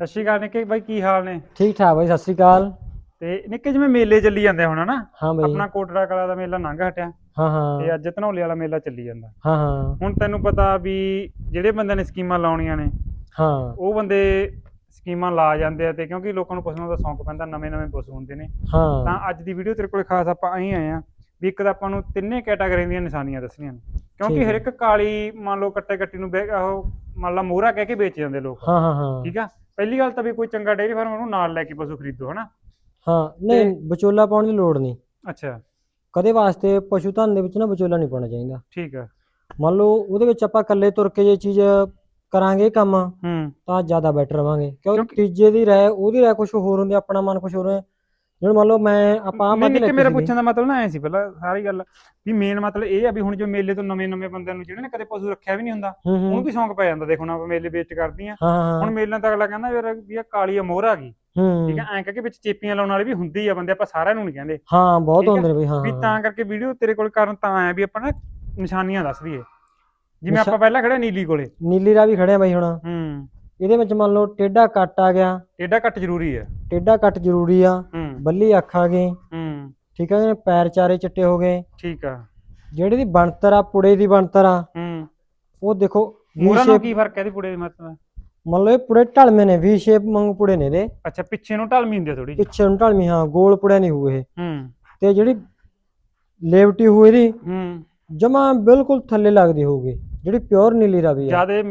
ਸਤਿ ਸ਼੍ਰੀ ਅਕਾਲ ਨਿੱਕੇ ਬਾਈ ਕੀ ਹਾਲ ਨੇ? ਠੀਕ ਠਾਕ ਬਾਈ ਸਤਿ ਸ੍ਰੀ ਅਕਾਲ। ਤੇ ਨਿੱਕੇ ਜਿਵੇਂ ਮੇਲੇ ਚੱਲੀ ਜਾਂਦੇ ਹੁਣ ਹਨਾ? ਹਾਂ ਬਾਈ। ਆਪਣਾ ਕੋਟੜਾ ਕਲਾ ਦਾ ਮੇਲਾ ਲੰਘ ਹਟਿਆ। ਹਾਂ ਹਾਂ। ਤੇ ਅੱਜ ਧਨੌਲੇ ਵਾਲਾ ਮੇਲਾ ਚੱਲੀ ਜਾਂਦਾ। ਹਾਂ ਹਾਂ। ਹੁਣ ਤੈਨੂੰ ਪਤਾ ਵੀ ਜਿਹੜੇ ਬੰਦਿਆਂ ਨੇ ਸਕੀਮਾਂ ਲਾਉਣੀਆਂ ਨੇ ਹਾਂ। ਉਹ ਬੰਦੇ ਸਕੀਮਾਂ ਲਾ ਜਾਂਦੇ ਆ ਤੇ ਕਿਉਂਕਿ ਲੋਕਾਂ ਨੂੰ ਪਸ਼ੂਆਂ ਦਾ ਸ਼ੌਂਕ ਪੈਂਦਾ ਨਵੇਂ ਨਵੇਂ ਪਸ਼ੂ ਹੁੰਦੇ ਨੇ। ਹਾਂ। ਤਾਂ ਅੱਜ ਦੀ ਵੀਡੀਓ ਤੇਰੇ ਕੋਲੇ ਖਾਸ ਆਪਾਂ ਆਏ ਆ ਵੀ ਇੱਕ ਤਾਂ ਆਪਾਂ ਨੂੰ ਤਿੰਨੇ ਕੈਟਾਗਰੀ ਦੀਆਂ ਨਿਸ਼ਾਨੀਆਂ ਦੱਸਣੀਆਂ ਨੇ। ਕਿਉਂਕਿ ਹਰ। ਇੱਕ ਕਾਲੀ ਮੰਨ ਲਓ ਕੱਟੇ ਕੱਟੀ ਨੂੰ ਉਹ ਮੰਨ ਲਾ ਮੋਹਰਾ ਕਹਿ ਕੇ ਵੇਚ ਜਾਂਦੇ ਲੋਕ। ਹਾਂ ਹਾਂ ਹਾਂ। ਠੀਕ ਆ? ਪਹਿਲੀ ਗੱਲ ਤਾਂ ਵੀ ਕੋਈ ਚੰਗਾ ਡੇਅਰੀ ਫਾਰਮ ਉਹਨੂੰ ਨਾਲ ਲੈ ਕੇ ਪਸ਼ੂ ਖਰੀਦੋ ਹਨਾ? ਹਾਂ ਨਹੀਂ ਵਿਚੋਲਾ ਪਾਉਣ ਦੀ ਲੋੜ ਨਹੀਂ। ਅੱਛਾ। ਕਦੇ ਵਾਸਤੇ ਪਸ਼ੂ ਧਨ ਦੇ ਵਿੱਚ ਨਾ ਵਿਚੋਲਾ ਨਹੀਂ ਪਾਉਣਾ ਚਾਹੀਦਾ। ਠੀਕ ਆ। ਮੰਨ ਲਓ ਉਹਦੇ ਵਿੱਚ ਆਪਾਂ ਇਕੱਲੇ ਤੁਰ ਕੇ ਜੇ ਚੀਜ਼ ਕਰਾਂਗੇ ਕੰਮ ਹੂੰ। ਤਾਂ ਜ਼ਿਆਦਾ ਬੈਟਰ ਰਵਾਂਗੇ। ਕਿਉਂਕਿ ਤੀਜੇ ਦੀ ਰਾਏ ਉਹਦੀ ਰਾਏ ਕੁਝ ਹੋਰ ਹੁੰਦੀ ਆਪਣਾ ਮਨ ਕੁਝ ਹੋਰ ਹੈ ਜਿਵੇਂ ਮੰਨ ਲਓ ਮੈਂ ਆਪਾਂ ਆਹ ਨਹੀਂ ਮੇਰਾ। ਪੁੱਛਣ ਦਾ ਮਤਲਬ ਨਾ ਐ ਸੀ ਪਹਿਲਾਂ ਸਾਰੀ ਗੱਲ। ਵੀ ਮੇਨ ਮਤਲਬ ਇਹ ਆ ਵੀ ਹੁਣ ਜੋ ਮੇਲੇ ਤੋਂ ਨਵੇਂ ਨਵੇਂ ਬੰਦਿਆਂ ਨੂੰ ਜਿਹੜੇ ਨੇ ਕਦੇ ਪਸ਼ੂ ਰੱਖਿਆ ਵੀ ਨਹੀਂ ਹੁੰਦਾ ਹੂੰ ਹੂੰ। ਉਹਨੂੰ ਵੀ ਸ਼ੌਂਕ ਪੈ ਜਾਂਦਾ। ਦੇਖੋ ਨਾ ਆਪਾਂ ਮੇਲੇ ਵੇਚ ਕਰਦੀਆਂ ਹਾਂ ਹਾਂ ਹੁਣ ਮੇਲਿਆਂ ਤਾਂ ਅਗਲਾ ਕਹਿੰਦਾ ਯਾਰ ਵੀ ਇਹ ਕਾਲੀ ਆ ਮੋਹਰ ਆ ਗਈ। ਹੂੰ। ਠੀਕ ਆ ਐਂ ਕਰਕੇ ਵਿੱਚ ਚੇਪੀਆਂ ਲਾਉਣ ਵਾਲੇ ਵੀ ਹੁੰਦੀ ਆ ਬੰਦੇ ਆਪਾਂ ਸਾਰਿਆਂ ਨੂੰ ਨਹੀਂ ਕਹਿੰਦੇ। ਹਾਂ ਬਹੁਤ ਹੈ? ਹੁੰਦੇ ਨੇ ਬਈ ਹਾਂ ਵੀ ਹਾਂ। ਤਾਂ ਕਰਕੇ ਵੀਡੀਓ ਤੇਰੇ ਕੋਲ ਕਰਨ ਤਾਂ ਆਇਆ ਵੀ ਆਪਾਂ ਨਾ ਨਿਸ਼ਾਨੀਆਂ ਦੱਸ ਦਈਏ। ਜਿਵੇਂ ਆਪਾਂ ਪਹਿਲਾਂ ਖੜੇ ਨੀਲੀ ਕੋਲੇ। ਨੀਲੀ ਰਾ ਵੀ ਖੜਿਆ ਬਾਈ ਹੁਣ। ਹੂੰ। ਇਹਦੇ ਵਿੱਚ ਮੰਨ ਲਓ ਟੇਡਾ ਕੱਟ ਆ ਗਿਆ। ਏਡਾ ਘੱਟ ਜ਼ਰੂਰੀ ਹੈ ਟੇਡਾ ਕੱਟ ਜ਼ਰੂਰੀ ਆ। ਹੂੰ। ਬੱਲੀ ਅੱਖ ਆ ਗਈ। ਹੂੰ। ਠੀਕ ਹੈ ਜੀ ਪੈਰ ਚਾਰੇ ਚਿੱਟੇ ਹੋ ਗਏ। ਠੀਕ ਆ। ਜਿਹੜੀ ਦੀ ਬਣਤਰ ਆ ਪੁੜੇ ਦੀ ਬਣਤਰ ਆ ਹੂੰ। ਉਹ ਦੇਖੋ ਵੀ ਮੋਹਰਾਂ ਸ਼ੇਪ ਕੀ ਫ਼ਰਕ ਹੈ ਇਹਦੀ ਪੁੜੇ ਦੀ ਮਤਲਬ ਮੰਨ ਲਓ ਇਹ ਪੁੜੇ ਢਲਵੇਂ ਨੇ ਵੀ ਸ਼ੇਪ ਵਾਂਗੂ ਪੁੜੇ ਨੇ ਇਹਦੇ। ਅੱਛਾ ਪਿੱਛੇ ਨੂੰ ਢਲਮੀ ਹੁੰਦੀ ਆ ਥੋੜੀ ਜਿਹੀ। ਪਿੱਛੇ ਨੂੰ ਢਲਵੀਂ ਹਾਂ ਗੋਲ ਪੁੜਿਆ ਨਹੀਂ ਹੋਏ ਇਹ। ਹੂੰ। ਤੇ ਜਿਹੜੀ ਲੇਵਟੀ ਹੋਈ ਦੀ ਹੂੰ। ਜਮਾ ਬਿਲਕੁਲ ਥੱਲੇ ਲੱਗਦੀ ਹੋਊਗੀ। ਜਿਹੜੀ ਪਿਓਰ ਨੀਲੀ ਰਾਵੀ ਆ। ਜਿਆਦੇ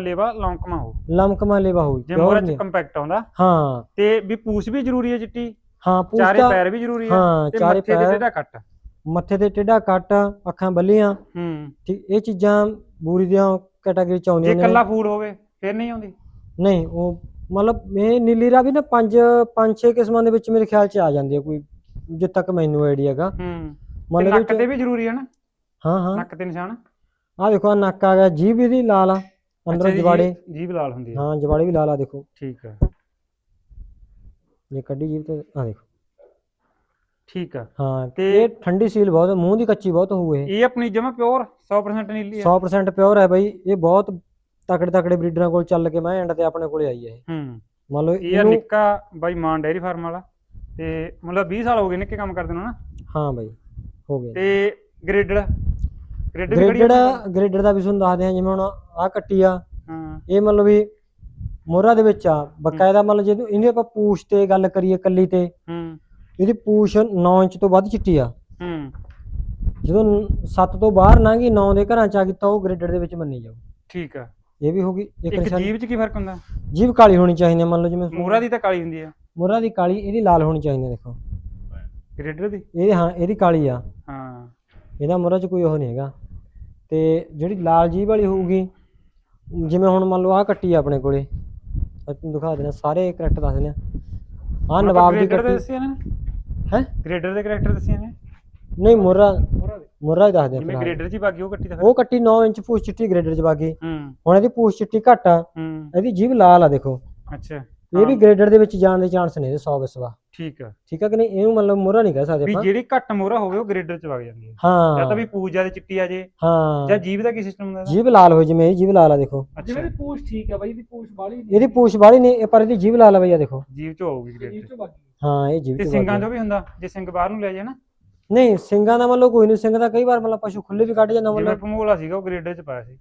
ਲੇਵਾ ਲੌਂਕਮਾ ਹੋ ਲਮਕਮਾ ਲੇਵਾ ਹੋਊ ਜੇ ਮੋਹਰਾ ਪਿਓਰ ਚ ਕੰਪੈਕਟ ਆਉਂਦਾ। ਹਾਂ। ਤੇ ਵੀ ਪੂਛ ਵੀ ਜ਼ਰੂਰੀ ਹੈ ਚਿੱਟੀ? ਹਾਂ ਚਾਰੇ ਪੂਛਤਾ ਪੈਰ ਵੀ ਜ਼ਰੂਰੀ ਹੈ ਹਾਂ ਚਾਰੇ ਮੱਥੇ ਤੇ ਪੈਰ। ਜਿਹੜਾ ਕੱਟ। ਮੱਥੇ ਤੇ ਟੇਡਾ ਕੱਟ ਅੱਖਾਂ ਬੱਲੀਆਂ। ਹੂੰ। ਠੀਕ ਇਹ ਚੀਜ਼ਾਂ ਬੂਰੀ ਦੀਆਂ ਕੈਟਾਗਰੀ ਚ ਜੇ ਆਉਂਦੀਆਂ ਨੇ। ਕੱਲਾ ਫੂਡ ਹੋਵੇ ਫਿਰ ਨਹੀਂ ਆਉਂਦੀ? ਨਹੀਂ ਉਹ ਮਤਲਬ ਇਹ ਨੀਲੀ ਰਾਵੀ ਨਾ ਪੰਜ ਪੰਜ ਛੇ ਕਿਸਮਾਂ ਦੇ ਵਿੱਚ ਮੇਰੇ ਖਿਆਲ ਚ ਆ ਜਾਂਦੀ ਹੈ ਕੋਈ ਜਿੱਦ ਤੱਕ ਮੈਨੂੰ ਆਈਡੀਆ ਹੈਗਾ। ਹੂੰ। ਮੰਨ ਤੇ ਨੱਕ ਤੇ ਵੀ ਜ਼ਰੂਰੀ ਹੈ ਨਾ? ਹਾਂ ਹਾਂ। ਨੱਕ ਤੇ ਨਿਸ਼ਾਨ। ਆ ਦੇਖੋ ਆਹ ਨੱਕ ਆ ਗਿਆ ਜੀਭ ਇਹਦੀ ਲਾਲ ਆ ਅੰਦਰੋਂ ਜਵਾੜੇ। ਜੀਭ ਲਾਲ ਹੁੰਦੀ ਹੈ ਹਾਂ ਜਵਾੜੇ ਵੀ ਲਾਲ ਆ ਦੇਖੋ। ਠੀਕ ਹੈ ਜੇ ਕੱਢੀ ਜੀਭ ਤੇ ਆ ਦੇਖੋ। ਠੀਕ ਆ। ਹਾਂ ਤੇ- ਇਹ ਠੰਡੀ ਸੀਲ ਬਹੁਤ ਮੂੰਹ ਦੀ ਕੱਚੀ ਬਹੁਤ ਹੋਊ ਇਹ। ਇਹ ਆਪਣੀ ਜਮਾ ਪਿਓਰ 100% ਨੀਲੀ ਹੈ 100% ਪਿਓਰ ਹੈ ਬਾਈ ਇਹ ਬਹੁਤ ਤਕੜੇ ਤਕੜੇ ਬਰੀਡਰਾਂ ਕੋਲ ਚੱਲ ਕੇ ਮੈਂ ਐਂਡ ਤੇ ਆਪਣੇ ਕੋਲੇ ਆਈ ਹੈ ਇਹ। ਹੂੰ। ਮੰਨ ਲਓ ਇਹ ਆ ਨਿੱਕਾ ਬਾਈ ਮਾਨ ਡੇਅਰੀ ਫਾਰਮ ਵਾਲਾ। ਤੇ ਮਤਲਬ 20 ਸਾਲ ਹੋ ਗਏ ਨਿੱਕੇ ਕੰਮ ਕਰਦੇ ਨੂੰ ਨਾ ਹਾਂ ਬਾਈ ਹੋ ਗਿਆ ਤੇ ਗ੍ਰੇਡਡ ਵੀ ਖੜੀ ਗ੍ਰੇਡਡ ਆ ਗ੍ਰੇਡਡ ਦਾ ਵੀ ਤੁਹਾਨੂੰ ਦੱਸਦੇ ਹਾਂ ਜਿਵੇਂ ਹੁਣ ਆ ਕੱਟੀ ਆ ਹਾਂ। ਇਹ ਮਤਲਬ ਵੀ ਮੋਹਰਾ ਦੇ ਵਿੱਚ ਆ। ਬਕਾਇਦਾ ਮਤਲਬ ਜੇ ਇਹਦੀ ਆਪਾਂ ਪੂਛ ਤੇ ਗੱਲ ਕਰੀਏ ਕੱਲੀ ਤੇ ਹੂੰ। ਇਹਦੀ ਪੂਛ 9 ਇੰਚ ਤੋਂ ਵੱਧ ਚਿੱਟੀ ਆ। ਹੂੰ। ਜਦੋਂ 7 ਤੋਂ ਬਾਹਰ ਲੰਘੀ 9 ਦੇ ਘਰਾਂ ਚ ਆ ਗਈ ਤਾਂ ਉਹ ਗ੍ਰੇਡਡ ਦੇ ਵਿੱਚ ਮੰਨੀ ਜਾਊ। ਠੀਕ ਆ। ਇਹ ਵੀ ਹੋ ਗਈ ਇੱਕ ਇੱਕ ਨਿਸ਼ਾਨੀ ਜੀਭ 'ਚ ਕੀ ਫ਼ਰਕ ਹੁੰਦਾ? ਜੀਭ ਕਾਲੀ ਹੋਣੀ ਚਾਹੀਦੀ ਹੈ ਮੰਨ ਲਓ ਜਿਵੇਂ ਮੋਹਰਾ ਦੀ ਤਾਂ ਕਾਲੀ ਹੁੰਦੀ ਆ। ਮੋਹਰਾ ਦੀ ਕਾਲੀ ਇਹਦੀ ਲਾਲ ਹੋਣੀ ਚਾਹੀਦੀ ਦੇਖੋ। ਗ੍ਰੇਡਡ ਦੀ? ਇਹਦੀ ਹਾਂ ਇਹਦੀ ਕਾਲੀ ਆ। ਹਾਂ। ਇਹਦਾ ਮੋਹਰਾ 'ਚ ਕੋਈ ਉਹ ਨਹੀਂ ਹੈਗਾ। ਤੇ ਜਿਹੜੀ ਲਾਲ ਜੀਭ ਵਾਲੀ ਹੋਊਗੀ ਜਿਵੇਂ ਹੁਣ ਮੰਨ ਲਓ ਆਹ ਕੱਟੀ ਆ ਆਪਣੇ ਕੋਲੇ ਮੈਂ ਤੁਹਾਨੂੰ ਦਿਖਾ ਦੇਣਾ ਸਾਰੇ ਕਰੈਕਟ ਦੱਸ ਆ ਆਹ ਨਵਾਬ ਦੀ ਦੇ ਕੱਟੀ ਦੱਸੇ ਨੇ। ਹੈ? ਗ੍ਰੇਡਰ ਦੇ ਕਰੈਕਟਰ ਦੱਸੇ ਨੇ। ਨਹੀਂ ਮੋਹਰਾ ਦੇ। ਮੋਹਰਾ ਹੀ ਦੱਸ ਦੇ ਜਿਵੇਂ ਫਿਲਹਾਲ। ਗ੍ਰੇਡਰ 'ਚ ਹੀ ਬਾਕੀ ਉਹ ਕੱਟੀ ਫਿਰ ਉਹ ਕੱਟੀ 9 ਇੰਚ ਪੂਛ ਚਿੱਟੀ ਗ੍ਰੇਡਰ 'ਚ ਬਾਗੀ। ਹੂੰ। ਹੁਣ ਇਹਦੀ ਪੂਛ ਚਿੱਟੀ ਘੱਟ ਆ। ਹੂੰ। ਇਹਦੀ ਜੀਭ ਲਾਲ ਆ ਦੇਖੋ। ਅੱਛਾ। ਇਹ ਵੀ ਗ੍ਰੇਡਰ ਦੇ ਵਿੱਚ ਜਾਣ ਦੇ ਚਾਂਸ ਨੇ ਇਹਦੇ 100 ਵਿਸਵਾ ਠੀਕ ਆ। ਠੀਕ ਆ ਕਿ ਨਹੀਂ? ਇਹਨੂੰ ਮਤਲਬ ਮੋਹਰਾ ਨਹੀਂ ਕਹਿ ਸਕਦੇ ਵੀ ਆਪਾਂ। ਜਿਹੜੀ ਘੱਟ ਮੋਹਰਾ ਹੋਵੇ ਉਹ ਗ੍ਰੇਡਰ 'ਚ ਵਗ ਜਾਂਦੀ ਹੈ। ਜਾਂ ਤਾਂ ਹਾਂ ਵੀ ਪੂਜ ਜ਼ਿਆਦਾ ਚਿੱਟੀ ਆ ਜੇ। ਹਾਂ। ਜਾਂ ਜੀਭ ਦਾ ਕੀ ਸਿਸਟਮ ਹੁੰਦਾ ਇਹਦਾ? ਜੀਭ ਲਾਲ ਹੋ ਜਿਵੇਂ ਇਹ ਜੀਭ ਲਾਲ ਆ ਦੇਖੋ। ਅੱਛਾ। ਦੀ ਪੂਛ ਠੀਕ ਹੈ ਬਾਈ ਦੀ ਪੂਛ ਬਾਲੀ ਇਹਦੀ ਪੂਛ ਵਾਲੀ ਨਹੀਂ ਇਹ ਪਰ ਇਹਦੀ ਜੀਭ ਲਾਲ ਆ ਬਈ ਆ ਦੇਖੋ। ਜੀਭ 'ਚ ਹੋਊਗੀ ਗ੍ਰੇਡਰ ਚੋਂ। ਬਾਕੀ ਹਾਂ ਇਹ ਜੀਭ ਤੇ ਚ ਸਿੰਘਾਂ ਵੱਧ 'ਚੋਂ ਵੀ ਹੁੰਦਾ? ਜੇ ਸਿੰਘ ਬਾਹਰ ਨੂੰ ਲੈ ਜਾਏ ਨਾ। ਨਹੀਂ ਸਿੰਘਾਂ ਦਾ ਮਤਲਬ ਕੋਈ ਨਹੀਂ ਸਿੰਘ ਦਾ ਕਈ ਵਾਰ ਮਤਲਬ ਪਸ਼ੂ ਖੁੱਲੇ ਵੀ ਕੱਢ ਜਾਂਦਾ ਜਿਵੇਂ ਮਤਲਬ ਭਮੋਲਾ ਸੀਗਾ ਉਹ ਗ੍ਰੇਡਰ 'ਚ ਪਾਇਆ ਸੀ।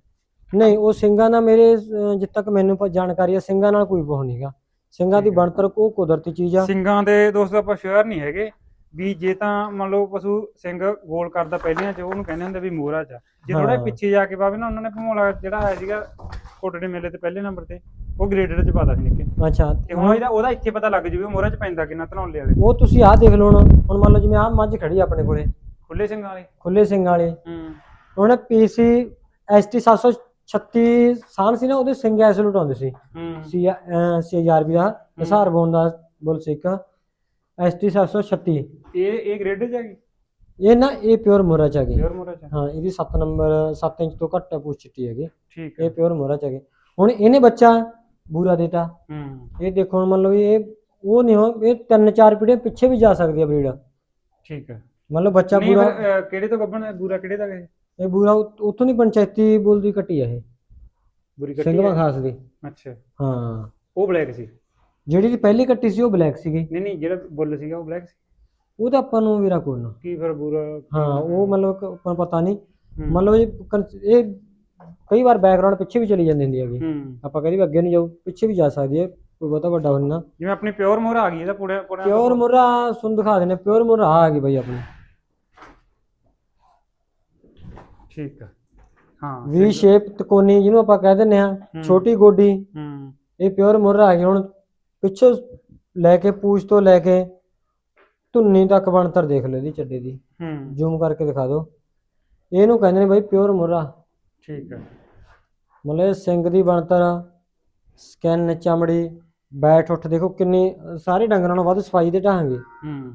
ਨਹੀਂ ਉਹ ਸਿੰਘਾਂ ਦਾ ਮੇਰੇ ਅਹ, ਜਿੱਥੇ ਤੱਕ ਮੈਨੂੰ ਪ- ਜਾਣਕਾਰੀ ਹੈ ਸਿੰਘਾਂ ਨਾਲ ਕੋਈ ਬਹੁ ਨਹੀਂਗਾ ਸਿੰਘਾਂ ਦੀ। ਬਣਤਰ ਕੋ ਕੁਦਰਤੀ ਚੀਜ਼ ਆ। ਸਿੰਘਾਂ ਦੇ ਦੋਸਤੋ ਆਪਾਂ ਸ਼ੋਰ ਨਹੀਂ ਹੈਗੇ। ਵੀ ਜੇ ਤਾਂ ਮੰਨ ਲਓ ਪਸ਼ੂ ਸਿੰਘ ਗੋਲ ਕਰਦਾ ਪਹਿਲੀਆਂ 'ਚ ਉਹਨੂੰ ਕਹਿੰਦੇ ਹੁੰਦੇ ਵੀ ਮੋਹਰਾ 'ਚ। ਜੇ ਥੋੜਾ। ਪਿੱਛੇ ਜਾ ਕੇ ਪਾਵੇ ਨਾ ਉਹਨਾਂ ਨੇ ਭਮੋਲਾ ਜਿਹੜਾ ਆਇਆ ਸੀਗਾ ਕੋਟੜੇ ਮੇਲੇ ਤੇ ਪਹਿਲੇ ਨੰਬਰ ਤੇ ਉਹ ਗ੍ਰੇਡਰ 'ਚ ਪਾਤਾ ਸੀ ਨਿੱਕੇ। ਅੱਛਾ। ਤੇ ਹੁਣ ਇਹਦਾ ਉਹਦਾ ਇੱਥੇ ਪਤਾ ਲੱਗ ਜੂਵੇ ਮੋਹਰਾ 'ਚ ਪੈਂਦਾ ਕਿੰਨਾ ਧਨੌਲੇ ਵਾਲੇ। ਉਹ ਤੁਸੀਂ ਆਹ ਦੇਖ ਲਓ ਹੁਣ। ਮੰਨ ਲਓ ਜਿਵੇਂ ਆਹ ਮੱਝ ਖੜੀ ਆਪਣੇ ਕੋਲੇ। ਖੁੱਲੇ ਸਿੰਘਾਂ ਵਾਲੇ। ਖੁੱਲੇ ਸਿੰਘਾਂ ਵਾਲੀ। ਹੂੰ। ਉਹਨੇ ਪੀਸੀ ਐਸਟੀ 736 ਸਾਨ ਸੀ ਨਾ ਉਹਦੇ ਸਿੰਘ ਐਸੇ ਲੁਟਾਉਂਦੇ ਸੀ। ਸੀ ਸੀ ਆਰਬੀ ਦਾ ਹਿਸਾਰ ਬੋਨ ਦਾ ਬੋਲ ਸਿੱਖ ਐਸਟੀ 736 ਇਹ ਇਹ ਗ੍ਰੇਡਰ 'ਚ ਆ ਗਈ ਇਹ ਨਾ ਇਹ ਪਿਓਰ ਮੋਰਾ ਚ ਆ ਗਈ ਪਿਓਰ ਮੋਹਰਾ 'ਚ ਆ। ਹਾਂ ਇਹਦੀ 7 ਨੰਬਰ 7 ਇੰਚ ਤੋਂ ਘੱਟ ਪੂਛ ਚਿੱਟੀ ਹੈਗੀ। ਠੀਕ ਇਹ ਪਿਓਰ ਮੋਰਾ ਚ ਆ ਗਈ ਹੁਣ ਇਹਨੇ ਬੱਚਾ ਬੂਰਾ ਦੇਤਾ। ਹੂੰ। ਇਹ ਦੇਖੋ ਮੰਨ ਲਓ ਇਹ ਉਹ ਨਹੀਂ ਹੋ ਇਹ ਤਿੰਨ ਚਾਰ ਪੀੜ੍ਹੀਆਂ ਪਿੱਛੇ ਵੀ ਜਾ ਸਕਦੀ ਹੈ ਬਰੀਡ। ਠੀਕ ਹੈ। ਮੰਨ ਲਓ ਬੱਚਾ ਪੂਰਾ ਕਿਹੜੇ ਤੋਂ ਗੱਭਣ ਹੈ? ਬੂਰਾ ਕਿਹੜੇ ਦਾ ਹੈ? ਇਹ ਬੂਰਾ ਉ- ਉੱਥੋਂ ਦੀ ਪੰਚਾਇਤੀ ਬੋਲ ਦੀ ਕੱਟੀ ਆ ਇਹ। ਬੁਰੀ ਕੱਟੀ ਸਿੰਘਵਾ? ਖਾਸ ਦੀ। ਅੱਛਾ। ਹਾਂ। ਉਹ ਬਲੈਕ ਸੀ? ਜਿਹੜੀ ਦੀ ਪਹਿਲੀ ਕੱਟੀ ਸੀ ਉਹ ਬਲੈਕ ਸੀਗੀ। ਨਹੀਂ ਨਹੀਂ ਜਿਹੜਾ ਬੁੱਲ ਸੀਗਾ ਉਹ ਬਲੈਕ ਸੀ? ਉਹ ਤਾਂ ਆਪਾਂ ਨੂੰ ਵੀਰਾ ਕੋਈ ਨਾ। ਕੀ ਫਿਰ ਬੂਰਾ? ਹਾਂ ਉਹ ਮਤਲਬ ਕਿ ਆਪਾਂ ਨੂੰ ਪਤਾ ਨਹੀਂ। ਹੂੰ। ਮਤਲਬ ਇਹ ਕਨ- ਇਹ ਕਈ ਵਾਰ ਬੈਕਗ੍ਰਾਉਂਡ ਪਿੱਛੇ ਵੀ ਚਲੀ ਜਾਂਦੀ ਹੁੰਦੀ ਹੈਗੀ। ਹੂੰ। ਆਪਾਂ ਕਦੀ ਵੀ ਅੱਗੇ ਨਹੀਂ ਜਾਊ ਪਿੱਛੇ ਵੀ ਜਾ ਸਕਦੀ ਹੈ। ਕੋਈ ਬਹੁਤਾ ਵੱਡਾ ਹੋਣਾ। ਨਾ ਜਿਵੇਂ ਆਪਣੀ ਪਿਓਰ ਮੋਹਰਾ ਆ ਗਈ ਇਹਦਾ ਪੂਰਾ ਪੂਰਾ ਪਿਓਰ ਮੁਰਾ ਸੁਣ ਦਿਖਾ ਦੇਣੇ ਪਿਓਰ ਮੁਰਾ ਆ ਗਈ ਬਾਈ ਆਪਣੀ। ਠੀਕ ਆ। ਹਾਂ ਵੀ ਸ਼ੇਪ ਤਕੋਨੀ ਜਿਹਨੂੰ ਆਪਾਂ ਕਹਿ ਦਿੰਦੇ ਆ ਛੋਟੀ ਗੋਡੀ। ਹੂੰ। ਇਹ ਪਿਓਰ ਮੁਰਾ ਆ ਗਈ ਹੁਣ ਪਿੱਛੋਂ ਲੈ ਕੇ ਪੂਛ ਤੋਂ ਲੈ ਕੇ ਧੁੰਨੀ ਤੱਕ ਬਣਤਰ ਦੇਖ ਲਓ ਇਹਦੀ ਚੱਡੇ ਦੀ। ਹੂੰ। ਜ਼ੂਮ ਕਰਕੇ ਦਿਖਾ ਦਿਓ। ਇਹਨੂੰ ਕਹਿੰਦੇ ਨੇ ਬਾਈ ਪਿਓਰ ਮੁਰਾ ਠੀਕ ਆ। ਮਤਲਬ ਸਿੰਘ ਦੀ ਬਣਤਰ ਸਕੈਨ ਚਮੜੀ ਬੈਠ ਉੱਠ ਦੇਖੋ ਕਿੰਨੀ ਸਾਰੇ ਡੰਗਰਾਂ ਨਾਲੋਂ ਵੱਧ ਸਫ਼ਾਈ ਦੇ ਢਾਹਾਂਗੇ ਹੂੰ।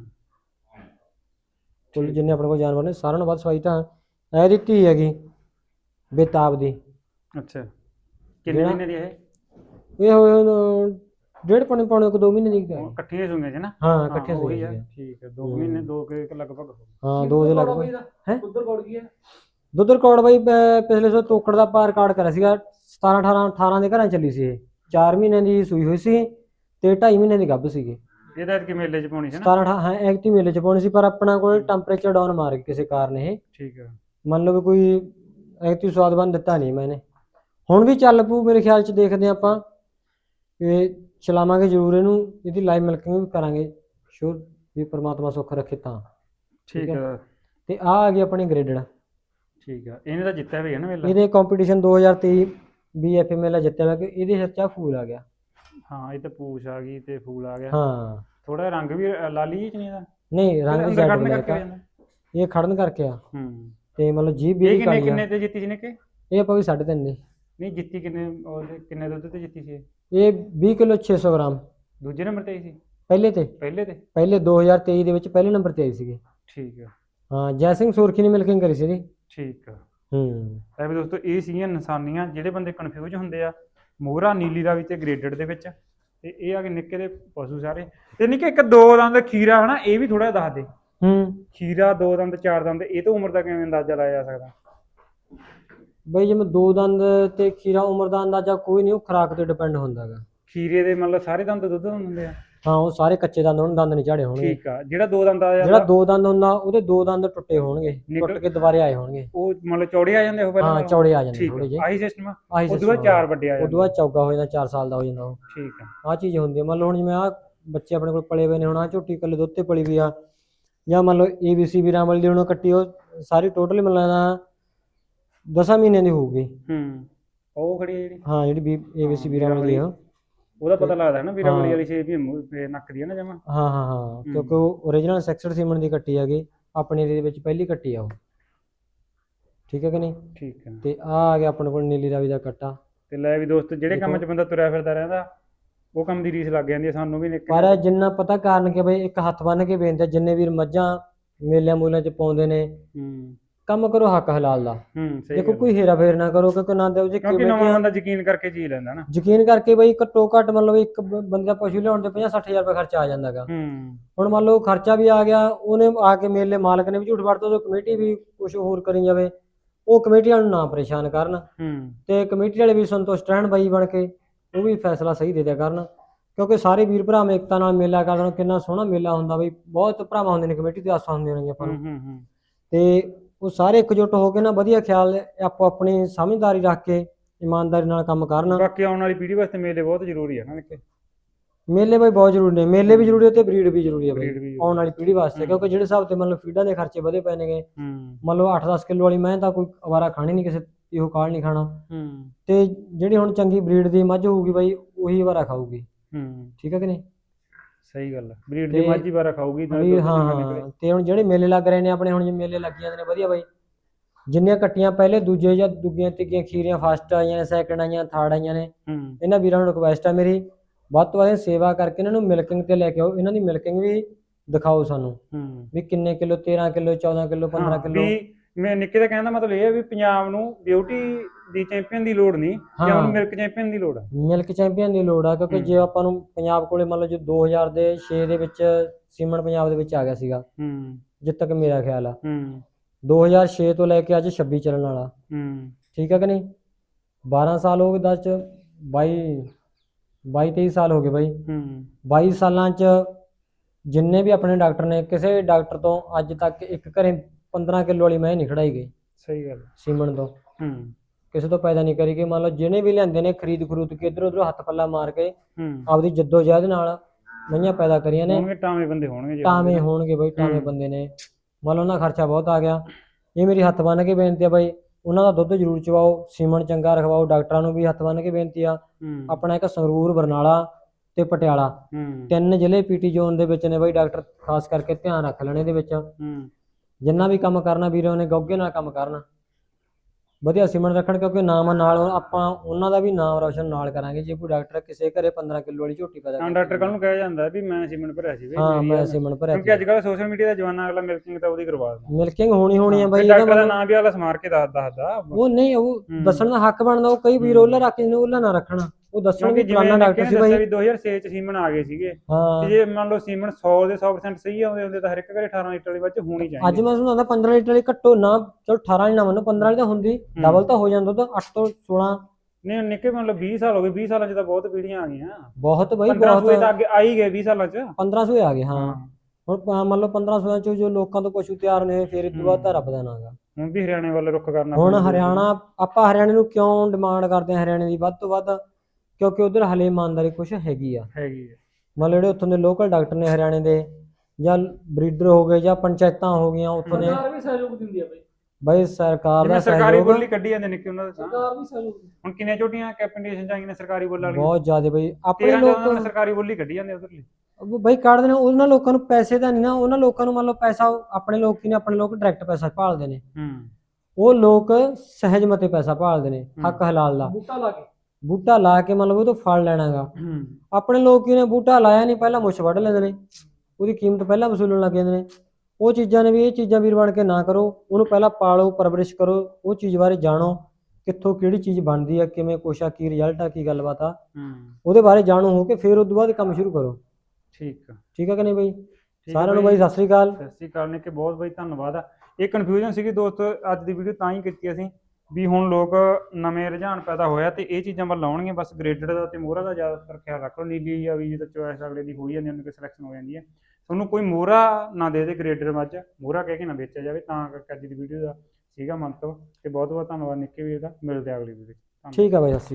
ਕੁੱਲ ਜਿੰਨੇ ਆਪਣੇ ਕੋਲ ਜਾਨਵਰ ਨੇ ਸਾਰਿਆਂ ਨਾਲੋਂ ਵੱਧ ਸਫ਼ਾਈ ਢਾਹਾਂ ਇਹ ਦੀ ਧੀ ਹੈਗੀ ਬੇਤਾਬ ਦੀ। ਅੱਛਾ। ਕਿੰਨੇ ਜਿਹੜਾ- ਮਹੀਨੇ ਦੀ ਇਹ? ਇਹ ਹੋਏ ਹੁਣ ਡੇਢ ਪੌਣੇ ਪੌਣੇ ਕੋ 2 ਮਹੀਨੇ ਦੀ ਹੈ। ਇਕੱਠੀਆਂ ਸੁਣੀਆਂ ਚ ਨਾ? ਹਾਂ ਇਕੱਠੇ ਹਾਂ, ਸੋਈ ਠੀਕ ਆ 2 ਮਹੀਨੇ 2 ਕੇ ਲਗਭਗ ਹੋ ਗਏ। ਹਾਂ ਦੋ ਦੇ ਲਗਭਗ। ਹੈਂ? ਉਧਰ ਗਈ ਹੈ ਦੁੱਧ ਰਿਕਾਰਡ ਬਾਈ ਪ- ਪਿਛਲੇ ਸੋ ਤੋਕੜ ਦਾ ਆਪਾਂ ਰਿਕਾਰਡ ਕਰਿਆ ਸੀਗਾ। 17 18 18 ਦੇ ਘਰਾਂ 'ਚ ਚੱਲੀ ਸੀ ਇਹ। 4 ਮਹੀਨਿਆਂ ਦੀ ਸੂਈ ਹੋਈ ਸੀ ਤੇ 2.5 ਮਹੀਨਿਆਂ ਦੀ ਗੱਭ ਸੀਗੀ। ਇਹਦਾ ਕਿ ਮੇਲੇ ਚ ਪਾਉਣੀ ਸੀ ਨਾ? 17 18 ਹਾਂ ਐਕਟੀ ਮੇਲੇ 'ਚ ਪਾਉਣੀ ਸੀ ਪਰ ਆਪਣਾ ਕੋਲ ਟੈਂਪਰੇਚਰ ਡਾਊਨ ਮਾਰ ਗਿਆ ਕਿਸੇ ਕਾਰਨ ਇਹ। ਠੀਕ ਆ। ਮੰਨ ਲਓ ਵੀ ਕੋਈ ਐਕਟੀ ਸਵਾਦ ਬਣ ਦਿੱਤਾ ਨਹੀਂ ਮੈਨੇ ਹੁਣ ਵੀ ਚੱਲ ਪੂ ਮੇਰੇ ਖਿਆਲ 'ਚ ਦੇਖਦੇ ਹਾਂ ਆਪਾਂ ਇਹ ਚਲਾਵਾਂਗੇ ਜ਼ਰੂਰ ਇਹਨੂੰ ਇਹਦੀ ਲਾਈਵ ਮਿਲਕਿੰਗ ਵੀ ਕਰਾਂਗੇ ਸ਼ੋਰ ਵੀ ਪ੍ਰਮਾਤਮਾ ਸੁੱਖ ਰੱਖੇ ਤਾਂ। ਠੀਕ ਆ। ਤੇ ਆ ਆ ਗਈ ਆਪਣੀ ਗ੍ਰੇਡਡ ਠੀਕ ਆ। ਇਹਨੇ ਤਾਂ ਜਿੱਤਿਆ ਵੀ ਹੈ ਨਾ ਮੇਲਾ ਇਹਦੇ ਕੰਪੀਟੀਸ਼ਨ 2023 ਬੀਐਫਏ ਮੇਲਾ ਜਿੱਤਿਆ ਹੋਇਆ ਕਿ ਇਹਦੇ ਸਿਰ 'ਚ ਫੂਲ ਆ ਗਿਆ। ਹਾਂ ਇਹ ਤਾਂ ਪੂਛ ਆ ਗਈ ਤੇ ਫੂਲ ਆ ਗਿਆ। ਹਾਂ। ਥੋੜਾ ਰੰਗ ਵੀ ਲਾਲੀ ਜਿਹੀ ਚ ਨਹੀਂ ਇਹਦਾ? ਨਹੀਂ ਰੰਗ ਅੰਦਰ ਜੈਡ ਹੋ ਇਹ ਖੜਨ ਕਰਕੇ ਆ। ਹੂੰ। ਤੇ ਮਤਲਬ ਜੀਬ ਵੀ ਇਹ ਇਹਦੀ ਕਿੰਨੇ ਕਾਲੀ ਆ। ਕਿੰਨੇ ਤੇ ਜਿੱਤੀ ਸੀ ਨੇ ਕਿ? ਇਹ ਆਪਾਂ ਵੀ ਸਾਢੇ ਤਿੰਨ ਨੇ ਨਹੀਂ ਜਿੱਤੀ ਕਿੰਨੇ ਉਹਦੇ ਕਿੰਨੇ ਦੁੱਧ ਤੇ ਜਿੱਤੀ ਸੀ ਇਹ? ਇਹ 20 ਕਿਲੋ 600 ਗ੍ਰਾਮ। ਦੂਜੇ ਨੰਬਰ ਤੇ ਆਈ ਸੀ? ਪਹਿਲੇ ਤੇ। ਪਹਿਲੇ ਤੇ? ਪਹਿਲੇ 2023 ਦੇ ਵਿੱਚ ਪਹਿਲੇ ਨੰਬਰ ਤੇ ਆਈ ਸੀਗੀ। ਠੀਕ ਆ। ਹਾਂ ਜੈ ਸਿੰਘ ਸੁਰਖੀ ਨੇ ਮਿਲਕਿੰਗ ਕਰੀ ਸੀ ਜੀ ਠੀਕ ਆ। ਹੂੰ। ਐ ਵੀ ਦੋਸਤੋ ਇਹ ਸੀਗੀਆਂ ਨਿਸ਼ਾਨੀਆਂ ਜਿਹੜੇ ਬੰਦੇ ਕਨਫਿਊਜ਼ ਹੁੰਦੇ ਆ ਮੋਹਰਾ ਨੀਲੀ ਰਾਵੀ ਤੇ ਗ੍ਰੇਡਡ ਦੇ ਵਿੱਚ ਤੇ ਇਹ ਆ ਕਿ ਨਿੱਕੇ ਦੇ ਪਸ਼ੂ ਸਾਰੇ। ਤੇ ਨਿੱਕੇ ਇੱਕ ਦੋ ਦੰਦ ਖੀਰਾ ਹਨਾ ਇਹ ਵੀ ਥੋੜਾ ਦੱਸ ਦੇ। ਹੂੰ। ਖੀਰਾ ਦੋ ਦੰਦ ਚਾਰ ਦੰਦ ਇਹ ਤੋਂ ਉਮਰ ਦਾ ਕਿਵੇਂ ਅੰਦਾਜ਼ਾ ਲਾਇਆ ਜਾ ਸਕਦਾ? ਬਈ ਜਿਵੇਂ ਦੋ ਦੰਦ ਤੇ ਖੀਰਾ ਉਮਰ ਦਾ ਅੰਦਾਜ਼ਾ ਕੋਈ ਨਹੀਂ ਉਹ ਖੁਰਾਕ ਤੇ ਡਿਪੈਂਡ ਹੁੰਦਾਗਾ ਖੀਰੇ ਦੇ ਮਤਲਬ ਸਾਰੇ ਦੰਦ ਦੁੱਧ ਹੁੰਦੇ ਆ? ਹਾਂ ਉਹ ਸਾਰੇ ਕੱਚੇ ਦੰਦ ਹੁਣ ਦੰਦ ਨਹੀਂ ਝਾੜੇ ਹੋਣਗੇ। ਠੀਕ ਆ ਜਿਹੜਾ ਦੋ ਦੰਦ ਆ ਜਿਹੜਾ ਜਾਂਦਾ ਦੋ ਦੰਦ ਹੁੰਦਾ ਉਹਦੇ ਦੋ ਦੰਦ ਟੁੱਟੇ ਹੋਣਗੇ ਨਿਕਲ- ਟੁੱਟ ਕੇ ਦੁਬਾਰੇ ਆਏ ਹੋਣਗੇ। ਉਹ ਮਤਲਬ ਚੌੜੇ ਆ ਜਾਂਦੇ ਉਹ ਪਹਿਲਾਂ? ਹਾਂ ਨਾਲੋਂ? ਚੌੜੇ ਆ ਜਾਂਦੇ ਠੀਕ ਥੋੜੇ ਆ ਜਿਹੇ। ਆਹੀ ਸਿਸਟਮ ਆ? ਆਹੀ ਉਦੋਂ ਬਾਅਦ ਚਾਰ ਵੱਡੇ ਆ ਉਦੋਂ ਜਾਂਦੇ ਬਾਅਦ ਚੌਗਾ ਹੋ ਜਾਂਦਾ 4 ਸਾਲ ਦਾ ਹੋ ਜਾਂਦਾ ਉਹ। ਠੀਕ ਆ। ਆਹ ਚੀਜ਼ ਹੁੰਦੀ ਹੈ ਮੰਨ ਲਓ ਹੁਣ ਜਿਵੇਂ ਆ ਬੱਚੇ ਆਪਣੇ ਕੋਲ ਪਲੇ ਹੋਏ ਨੇ ਹੁਣ ਆ ਝੋਟੀ ਕੱਲੇ ਦੁੱਧ ਤੇ ਪਲੀ ਵੀ ਆ ਜਾਂ ਮੰਨ ਲਓ ਏਬੀਸੀ ਵੀਰਾਮਲ ਦੀ ਹੁਣ ਕੱਟੀ ਉਹ ਸਾਰੀ ਟੋਟਲੀ ਮੰਨ ਲੈਣਾ 10 ਮਹੀਨਿਆਂ ਦੀ ਹੋਊਗੀ। ਹੂੰ ਉਹ ਖੜੀ ਜਿਹੜੀ। ਹਾਂ ਜਿਹੜੀ ਏਬੀਸੀ ਵੀਰਾਮਲ ਦੀ ਆ। ਉਹਦਾ ਪਤਾ ਲੱਗਦਾ ਹੈ ਨਾ ਵੀਰਾ ਹਾਂ। ਵਾਲੀ ਵਾਲੀ ਸ਼ੇਪ ਹੀ ਨੱਕ ਦੀ ਹੈ ਨਾ ਜਮਾ। ਹਾਂ ਹਾਂ ਹਾਂ ਕਿਉਂਕਿ ਉਹ origignal ਸੈਕਸਡ ਸੀਮਨ ਦੀ ਕੱਟੀ ਹੈਗੀ ਆਪਣੇ ਦੇ ਵਿੱਚ ਪਹਿਲੀ ਕੱਟੀ ਆ ਉਹ। ਠੀਕ ਹੈ ਕਿ ਨਹੀਂ? ਠੀਕ ਆ ਤੇ ਆ ਆ ਗਿਆ ਆਪਣੇ ਕੋਲ ਨੀਲੀ ਰਾਵੀ ਦਾ ਕੱਟਾ। ਤੇ ਲੈ ਵੀ ਦੋਸਤ ਜਿਹੜੇ ਕੰਮ 'ਚ ਬੰਦਾ ਤੁਰਿਆ ਫਿਰਦਾ ਰਹਿੰਦਾ ਉਹ ਕੰਮ ਦੀ ਰੀਸ ਲੱਗ ਜਾਂਦੀ ਹੈ ਸਾਨੂੰ ਵੀ ਨਿੱਕੇ ਪਰ ਜਿੰਨਾ ਪਤਾ ਕਾਰਨ ਕਿ ਬਈ ਇੱਕ ਹੱਥ ਬੰਨ ਕੇ ਬੇਨਤੀ ਜਿੰਨੇ ਵੀਰ ਮੱਝਾਂ ਮੇਲਿਆਂ ਮੂਲਿਆਂ 'ਚ ਪਾਉਂਦੇ ਨੇ ਹੂੰ। ਕੰਮ ਕਰੋ ਹੱਕ ਹਲਾਲ ਦਾ। ਹੂੰ ਸਹੀ ਦੇਖੋ ਗੱਲ। ਕੋਈ ਹੇਰਾ ਫੇਰ ਨਾ ਕਰੋ ਕਿਉਂਕਿ ਨਾ ਦੇ ਜੀ ਕਿਉਂਕਿ ਨਵਾਂ ਬੰਦਾ ਯਕੀਨ ਕਰਕੇ ਜੀ ਲੈਂਦਾ ਨਾ। ਯਕੀਨ ਕਰਕੇ ਬਈ ਘੱਟੋ ਘੱਟ ਮਤਲਬ ਇੱਕ ਬ- ਬੰਦੇ ਦਾ ਪਸ਼ੂ ਲਿਆਉਣ ਤੇ 50 60000 ਰੁਪਏ ਖਰਚਾ ਆ ਜਾਂਦਾਗਾ। ਹੂੰ। ਹੁਣ ਮੰਨ ਲਓ ਖਰਚਾ ਵੀ ਆ ਗਿਆ ਉਹਨੇ ਆ ਕੇ ਮੇਲੇ ਮਾਲਕ ਨੇ ਵੀ ਝੂਠ ਵੜਤਾ ਉਹ ਕਮੇਟੀ ਵੀ ਕੁਝ ਹੋਰ ਕਰੀ ਜਾਵੇ। ਉਹ ਕਮੇਟੀ ਵਾਲਿਆਂ ਨੂੰ ਨਾ ਪਰੇਸ਼ਾਨ ਕਰਨ ਹੂੰ। ਤੇ ਕਮੇਟੀ ਵਾਲੇ ਵੀ ਸੰਤੁਸ਼ਟ ਰਹਿਣ ਬਾਈ ਬਣ ਕੇ। ਉਹ ਵੀ ਫੈਸਲਾ ਸਹੀ ਦੇ ਦਿਆ ਕਰਨ। ਕਿਉਂਕਿ ਸਾਰੇ ਵੀਰ ਭਰਾਵਾਂ ਏਕਤਾ ਨਾਲ ਮੇਲਾ ਕਰਨ ਕਿੰਨਾ ਸੋਹਣਾ ਮੇਲਾ ਹੁੰਦਾ ਬਈ ਬਹੁਤ ਭਰਾਵਾਂ ਹੁੰਦੇ ਨੇ ਕਮੇਟੀ ਤੇ ਆਸਾਂ ਹੁੰਦੀਆਂ ਨੇ ਆਪਾਂ ਨੂੰ। ਤੇ ਉਹ ਸਾਰੇ ਇਕਜੁੱਟ ਹੋ ਕੇ ਨਾ ਵਧੀਆ ਖਿਆਲ ਆਪੋ ਆਪਣੀ ਸਮਝਦਾਰੀ ਰੱਖ ਕੇ ਇਮਾਨਦਾਰੀ ਨਾਲ ਕੰਮ ਕਰਨ। ਬਾਕੀ ਆਉਣ ਵਾਲੀ ਪੀੜ੍ਹੀ ਵਾਸਤੇ ਮੇਲੇ ਬਹੁਤ ਜ਼ਰੂਰੀ ਹੈ ਨਾ ਨਿੱਕੇ ਮੇਲੇ ਬਈ ਬਹੁਤ ਜ਼ਰੂਰੀ ਨੇ। ਮੇਲੇ ਵੀ ਜ਼ਰੂਰੀ ਹੈ ਤੇ ਬਰੀਡ ਵੀ ਜ਼ਰੂਰੀ ਹੈ ਬਈ। ਆਉਣ ਵਾਲੀ ਪੀੜ੍ਹੀ ਵਾਸਤੇ। ਕਿਉਂਕਿ ਜਿਹੜੇ ਹਿਸਾਬ ਤੇ ਮਤਲਬ ਫੀਡਾਂ ਦੇ ਖਰਚੇ ਵਧੇ ਪਏ ਨੇਗੇ ਮੰਨ ਲਓ 8-10 ਕਿਲੋ ਵਾਲੀ ਮੈਂ ਤਾਂ ਕੋਈ ਅਵਾਰਾ ਖਾਣੀ ਨਹੀਂ ਕਿਸੇ ਇਹੋ ਕਾਲ ਨਹੀਂ ਖਾਣਾ। ਹੂੰ। ਤੇ ਜਿਹੜੀ ਹੁਣ ਚੰਗੀ ਬਰੀਡ ਦੀ ਮੱਝ ਹੋਊਗੀ ਬਾਈ ਉਹੀ ਅਵਾਰਾ ਖਾਊਗੀ। ਹੂੰ। ਠੀਕ ਹੈ ਕਿ ਨਹੀਂ? ਸਹੀ ਗੱਲ ਹੈ ਬਰੀਡ ਦੀ ਤੇ ਮਾਝੀ ਵਾਰਾ ਖਾਊਗੀ ਨਾਲੇ ਵੀ ਦੁੱਧ ਹਾਂ ਨਿਕਲੇ। ਹਾਂ। ਤੇ ਹੁਣ ਜਿਹੜੇ ਮੇਲੇ ਲੱਗ ਰਹੇ ਨੇ ਆਪਣੇ ਹੁਣ ਜਿਵੇਂ ਮੇਲੇ ਲੱਗ ਜਾਂਦੇ ਨੇ ਵਧੀਆ ਬਾਈ। ਜਿੰਨੀਆਂ ਕੱਟੀਆਂ ਪਹਿਲੇ ਦੂਜੇ ਜਾਂ ਦੂਜੀਆਂ ਤੀਜੀਆਂ ਖੀਰੀਆਂ ਫਸਟ ਆਈਆਂ ਨੇ ਸੈਕਿੰਡ ਆਈਆਂ ਥਰਡ ਆਈਆਂ ਨੇ। ਹੂੰ। ਇਹਨਾਂ ਵੀਰਾਂ ਨੂੰ ਰਿਕੁਐਸਟ ਆ ਮੇਰੀ ਵੱਧ ਤੋਂ ਵੱਧ ਸੇਵਾ ਕਰਕੇ ਇਹਨਾਂ ਨੂੰ ਮਿਲਕਿੰਗ ਤੇ ਲੈ ਕੇ ਆਓ। ਇਹਨਾਂ ਦੀ ਮਿਲਕਿੰਗ ਵੀ ਦਿਖਾਓ ਸਾਨੂੰ। ਹੂੰ। ਵੀ ਕਿੰਨੇ ਕਿਲੋ 13 ਕਿਲੋ 14 ਕਿਲੋ 15 ਹਾਂ, ਕਿਲੋ। ਵੀ ਮੈਂ ਨਿੱਕੇ ਦਾ ਕਹਿਣ ਦਾ ਮਤਲਬ ਇਹ ਹੈ ਵੀ ਪੰਜਾਬ ਨੂੰ ਬਿਊਟੀ ਦੀ ਚੈਂਪੀਅਨ ਦੀ ਲੋੜ ਨਹੀਂ ਜਾਂ। ਉਹਨੂੰ ਮਿਲਕ ਚੈਂਪੀਅਨ ਦੀ ਲੋੜ ਹੈ ਮਿਲਕ ਚੈਂਪੀਅਨ ਦੀ ਲੋੜ ਆ ਕਿਉਂਕਿ। ਜੇ ਆਪਾਂ ਨੂੰ ਪੰਜਾਬ ਕੋਲੇ ਮੰਨ ਲਓ ਜੋ 2000 ਦੇ 6 ਦੇ ਵਿੱਚ ਸੀਮਨ ਪੰਜਾਬ ਦੇ ਵਿੱਚ ਆ ਗਿਆ ਸੀਗਾ। ਹੂੰ। ਜਿੱਦ ਤੱਕ ਮੇਰਾ ਖਿਆਲ ਆ। ਹੂੰ। 2006 ਤੋਂ ਲੈ ਕੇ ਅੱਜ 26 ਚੱਲਣ ਵਾਲਾ। ਹੂੰ। ਠੀਕ ਹੈ ਕਿ ਨਹੀਂ? 12 ਸਾਲ ਹੋ ਗਏ 10 ਚ 22 22 23 ਸਾਲ ਹੋ ਗਏ ਬਾਈ। ਹੂੰ। 22 ਸਾਲਾਂ ਚ ਜਿੰਨੇ ਵੀ ਆਪਣੇ ਡਾਕਟਰ ਨੇ ਕਿਸੇ ਡਾਕਟਰ ਤੋਂ ਅੱਜ ਤੱਕ ਇੱਕ ਘਰੇ 15 ਕਿਲੋ ਵਾਲੀ ਮੈਂ ਨਹੀਂ ਖੜਾਈ ਗਈ। ਸਹੀ ਗੱਲ ਸੀਮਨ ਤੋਂ। ਹੂੰ। ਕਿਸੇ ਤੋਂ ਪੈਦਾ ਨਹੀਂ ਕਰੀ ਗਈ। ਮੰਨ ਲਓ ਜਿਹਨੇ ਵੀ ਲਿਆਂਦੇ ਨੇ ਖਰੀਦ ਖਰੂਦ ਕੇ ਇਧਰ ਉਧਰ ਹੱਥ ਪੱਲਾ ਮਾਰ ਕੇ ਹੂੰ। ਆਪਦੀ ਜੱਦੋ ਜਹਿਦ ਨਾਲ ਮਈਆਂ ਪੈਦਾ ਕਰੀਆਂ ਨੇ। ਹੋਣਗੇ ਟਾਵੇਂ ਬੰਦੇ ਹੋਣਗੇ ਜੀ ਟਾਵੇਂ ਹੋਣਗੇ ਬਈ ਟਾਵੇਂ। ਬੰਦੇ ਨੇ। ਮੰਨ ਲਓ ਉਹਨਾਂ ਖਰਚਾ ਬਹੁਤ ਆ ਗਿਆ। ਇਹ ਮੇਰੀ ਹੱਥ ਬੰਨ ਕੇ ਬੇਨਤੀ ਆ ਬਾਈ ਉਹਨਾਂ ਦਾ ਦੁੱਧ ਜ਼ਰੂਰ ਚਵਾਓ ਸੀਮਨ ਚੰਗਾ ਰਖਵਾਓ ਡਾਕਟਰਾਂ ਨੂੰ ਵੀ ਹੱਥ ਬੰਨ ਕੇ ਬੇਨਤੀ ਆ। ਆਪਣਾ ਇੱਕ ਸੰਗਰੂਰ ਬਰਨਾਲਾ ਤੇ ਪਟਿਆਲਾ। ਤਿੰਨ ਜ਼ਿਲ੍ਹੇ ਪੀਟੀ ਜ਼ੋਨ ਦੇ ਵਿੱਚ ਨੇ ਬਾਈ ਡਾਕਟਰ ਖਾਸ ਕਰਕੇ ਧਿਆਨ ਰੱਖ ਲੈਣੇ ਦੇ ਵਿੱਚ। ਹੂੰ। ਜਿੰਨਾ ਵੀ ਕੰਮ ਕਰਨਾ ਵੀਰੋ ਨੇ ਗੌਗੇ ਨਾਲ ਕੰਮ ਕਰਨਾ। ਵਧੀਆ ਸਿਮਣ ਰੱਖਣ ਕਿਉਂਕਿ ਨਾਮ ਨਾਲ ਆਪਾਂ ਉਹਨਾਂ ਦਾ ਵੀ ਨਾਮ ਰੌਸ਼ਨ ਨਾਲ ਕਰਾਂਗੇ। ਜੇ ਕੋਈ ਡਾਕਟਰ ਕਿਸੇ ਘਰੇ 15 ਕਿਲੋ ਵਾਲੀ ਝੋਟੀ ਪੈਦਾ ਹਾਂ ਡਾਕਟਰ ਕੱਲ ਨੂੰ ਕਹਿ ਜਾਂਦਾ ਵੀ ਮੈਂ ਸੀਮਨ ਭਰਿਆ ਸੀ ਵੀ ਹਾਂ ਮੈਂ। ਸਿਮਣ ਭਰਿਆ ਕਿਉਂਕਿ ਅੱਜ ਕੱਲ ਸੋਸ਼ਲ ਮੀਡੀਆ ਦਾ ਜਮਾਨਾ ਅਗਲਾ ਮਿਲਕਿੰਗ ਤਾਂ ਉਹਦੀ ਕਰਵਾ ਦਿੰਦਾ। ਮਿਲਕਿੰਗ ਹੋਣੀ ਹੋਣੀ ਆ ਬਾਈ ਡਾਕਟਰ ਦਾ ਨਾਮ ਵੀ ਅਗਲਾ ਸਮਾਰ ਕੇ ਦੱਸ ਦੱਸਦਾ। ਉਹ ਨਹੀਂ ਉਹ। ਦੱਸਣ ਦਾ ਹੱਕ ਬਣਦਾ ਉਹ ਕਈ ਵੀਰ ਉਹਲਾ ਰੱਖ ਨੇ ਉਹਲਾ ਨਾ ਰੱਖਣਾ। ਉਹ ਦੱਸਣ ਕਿਉਂਕਿ ਜਿਵੇਂ ਫਲਾਣਾ ਡਾਕਟਰ ਸੀ ਦੱਸਿਆ ਵੀ 2006 ਚ ਸੀਮਨ ਆ ਗਏ ਸੀਗੇ। ਤੇ ਹਾਂ ਜੇ ਮੰਨ ਲਓ ਸੀਮਨ 100 ਦੇ 100% ਸਹੀ ਆਉਂਦੇ ਹੁੰਦੇ ਤਾਂ ਹਰ ਇੱਕ ਘਰੇ 18 ਲੀਟਰ ਦੇ ਵਿੱਚ ਹੋਣੀ ਅੱਜ ਚਾਹੀਦੀ ਮੈਂ ਸੁਣਾਉਂਦਾ 15 ਲੀਟਰ ਵਾਲੀ ਘੱਟੋ ਨਾ ਚਲੋ 18 ਵਾਲੀ ਨਾ ਮੰਨੋ 15 ਵਾਲੀ ਤਾਂ ਹੁੰਦੀ ਡਬਲ ਤਾਂ ਹੋ ਜਾਂਦਾ ਉਹਦਾ 8 ਤੋਂ 16 ਨਹੀਂ ਨਿੱਕੇ ਮੰਨ ਲਓ 20 ਸਾਲ ਹੋ ਗਏ 20 ਸਾਲਾਂ ਚ ਤਾਂ ਬਹੁਤ ਪੀੜੀਆਂ ਆ ਗਈਆਂ। ਬਹੁਤ ਬਾਈ 15 ਸੂਏ ਤਾਂ ਬਹੁਤ ਅੱਗੇ ਆ ਹੀ ਗਏ 20 ਸਾਲਾਂ ਚ। 1500 ਆ ਗਏ ਹਾਂ। ਹੁਣ ਪ- ਮੰਨ ਲਓ 15 16 ਚੋਂ ਜੋ ਲੋਕਾਂ ਤੋਂ ਪਸ਼ੂ ਤਿਆਰ ਨੇ ਫਿਰ ਇਹ ਤੋਂ ਬਾਅਦ ਤਾਂ ਰੱਬ ਦਾ ਨਾਗਾ ਹੁਣ ਵੀ ਹਰਿਆਣੇ ਵੱਲ ਰੁੱਖ ਕਰਨਾ ਹੁਣ ਪਊਗਾ। ਹਰਿਆਣਾ ਆਪਾਂ ਹਰਿਆਣੇ ਨੂੰ ਕਿਉਂ ਡਿਮਾਂਡ ਕਰਦੇ ਹਾਂ ਹਰਿਆਣੇ ਦੀ? ਵੱਧ ਤੋਂ ਵੱਧ ਕਿਉਂਕਿ ਉਧਰ ਹਲੇ ਇਮਾਨਦਾਰੀ ਕੁਛ ਹੈਗੀ ਆ। ਹੈਗੀ ਹੈ ਮਤਲਬ ਜਿਹੜੇ ਉੱਥੋਂ ਦੇ ਲੋਕਲ ਡਾਕਟਰ ਨੇ ਹਰਿਆਣੇ ਦੇ ਜਾਂ ਬਰੀਡਰ ਹੋ ਗਏ ਜਾਂ ਪੰਚਾਇਤਾਂ ਹੋ ਗਈਆਂ ਉੱਥੋਂ ਦੇ ਸਰਕਾਰ ਵੀ ਸਹਿਯੋਗ ਦਿੰਦੀ ਆ ਬਾਈ। ਬਈ ਸਰਕਾਰ ਦਾ ਸਰਕਾਰੀ ਸਹਿਯੋਗ ਬੋਲੀ ਕੱਢੀ ਜਾਂਦੇ ਨਿੱਕੇ ਉਹਨਾਂ ਦਾ ਤਾਂ। ਸਰਕਾਰ ਵੀ ਸਹਿਯੋਗ ਦਿੰਦੀ ਹੁਣ ਕਿੰਨੀਆਂ ਛੋਟੀਆਂ ਕੈਪੀਟੇਸ਼ਨ ਚਾਹੀਆਂ ਨੇ ਸਰਕਾਰੀ ਬੋਲਾਂ ਵਾਲੀਆਂ? ਬਹੁਤ ਜ਼ਿਆਦਾ ਬਈ ਆਪਣੇ 13 ਲੋਕ ਲੋਕ ਸਰਕਾਰੀ ਬੋਲੀ ਕੱਢੀ ਜਾਂਦੇ ਉਧਰਲੀ। ਉਹ ਬਈ ਕੱਢਦੇ ਨੇ ਉਹਨਾਂ ਲੋਕਾਂ ਨੂੰ ਪੈਸੇ ਦਾ ਨਹੀਂ ਨਾ ਉਹਨਾਂ ਲੋਕਾਂ ਨੂੰ ਮੰਨ ਲਓ ਪੈਸਾ ਆਪਣੇ ਲੋਕ ਕੀ ਨੇ ਆਪਣੇ ਲੋਕ ਡਾਇਰੈਕਟ ਪੈਸਾ ਭਾਲਦੇ ਨੇ। ਹੂੰ। ਉਹ ਲੋਕ ਸਹਿਜ ਮਤੇ ਪੈਸਾ ਭਾਲਦੇ ਨੇ ਹੱਕ ਹਲਾਲ ਦਾ। ਬੂਟਾ ਲਾ ਕੇ। ਬੂਟਾ ਲਾ ਕੇ ਮਤਲਬ ਉਹ ਤੋਂ ਫਲ ਲੈਣਾਗਾ। ਹੂੰ। ਆਪਣੇ ਲੋਕ ਕੀ ਨੇ ਬੂਟਾ ਲਾਇਆ ਨਹੀਂ ਪਹਿਲਾਂ ਮੁੱਛ ਵੱਢ ਲੈਂਦੇ ਨੇ। ਉਹਦੀ ਕੀਮਤ ਪਹਿਲਾਂ ਵਸੂਲਣ ਲੱਗ ਜਾਂਦੇ ਨੇ। ਉਹ ਚੀਜ਼ਾਂ ਨੇ ਵੀ ਇਹ ਚੀਜ਼ਾਂ ਵੀਰ ਬਣ ਕੇ ਨਾ ਕਰੋ ਉਹਨੂੰ ਪਹਿਲਾਂ ਪਾਲੋ ਪਰਵਰਿਸ਼ ਕਰੋ ਉਹ ਚੀਜ਼ ਬਾਰੇ ਜਾਣੋ ਕਿੱਥੋਂ ਕਿਹੜੀ ਚੀਜ਼ ਬਣਦੀ ਆ ਕਿਵੇਂ ਆ ਕੀ ਰਿਜ਼ਲਟ ਆ ਕੀ ਗੱਲਬਾਤ ਆ। ਹੂੰ। ਉਹਦੇ ਬਾਰੇ ਜਾਣੋ ਹੋ ਕੇ ਫਿਰ ਉਸ ਤੋਂ ਬਾਅਦ ਕੰਮ ਸ਼ੁਰੂ ਕਰੋ। ਠੀਕ ਆ। ਠੀਕ ਆ ਕਿ ਨਹੀਂ ਬਈ? ਠੀਕ ਆ ਸਾਰਿਆਂ ਨੂੰ ਬਾਈ। ਸਤਿ ਸ੍ਰੀ ਅਕਾਲ। ਸਤਿ ਸ਼੍ਰੀ ਅਕਾਲ ਨੇ ਕਿ ਬਹੁਤ ਬਹੁਤ ਧੰਨਵਾਦ ਆ। ਇਹ ਕਨਫਿਊਜ਼ਨ ਸੀਗੀ ਦੋਸਤੋ ਅੱਜ ਦੀ ਵੀਡੀਓ ਤਾਂ ਹੀ ਕੀਤੀ ਅਸੀਂ। ਵੀ ਹੁਣ ਲੋਕ ਨਵੇਂ ਰੁਝਾਨ ਪੈਦਾ ਹੋਇਆ ਤੇ ਇਹ ਚੀਜ਼ਾਂ ਵੱਲ ਲਾਉਣਗੇ ਬਸ ਗ੍ਰੇਡਡ ਦਾ ਤੇ ਮੋਹਰਾ ਦਾ ਜ਼ਿਆਦਾਤਰ ਖਿਆਲ ਰੱਖੋ ਨੀਲੀ ਆ ਵੀ ਜਦੋਂ ਚੋਇਸ ਅਗਲੇ ਦੀ ਹੋਈ ਜਾਂਦੀ ਉਹਨਾਂ ਦੀ ਸਿਲੈਕਸ਼ਨ ਹੋ ਜਾਂਦੀ ਹੈ ਤੁਹਾਨੂੰ ਕੋਈ ਮੋਹਰਾ ਨਾ ਦੇ ਦੇ ਗ੍ਰੇਡਡ ਮੱਝ, ਮੋਹਰਾ ਕਹਿ ਕੇ ਨਾ ਵੇਚਿਆ ਜਾਵੇ, ਤਾਂ ਕਰਕੇ ਅੱਜ ਦੀ ਵੀਡੀਓ ਦਾ ਸੀਗਾ ਮੰਤਵ, ਤੇ ਬਹੁਤ ਬਹੁਤ ਧੰਨਵਾਦ ਨਿੱਕੇ ਵੀਰ ਦਾ, ਮਿਲਦੇ ਆ ਅਗਲੀ ਵੀਡੀਓ 'ਚ। ਠੀਕ ਆ ਬਾਈ, ਸਤਿ ਸ੍ਰੀ ਅਕਾਲ।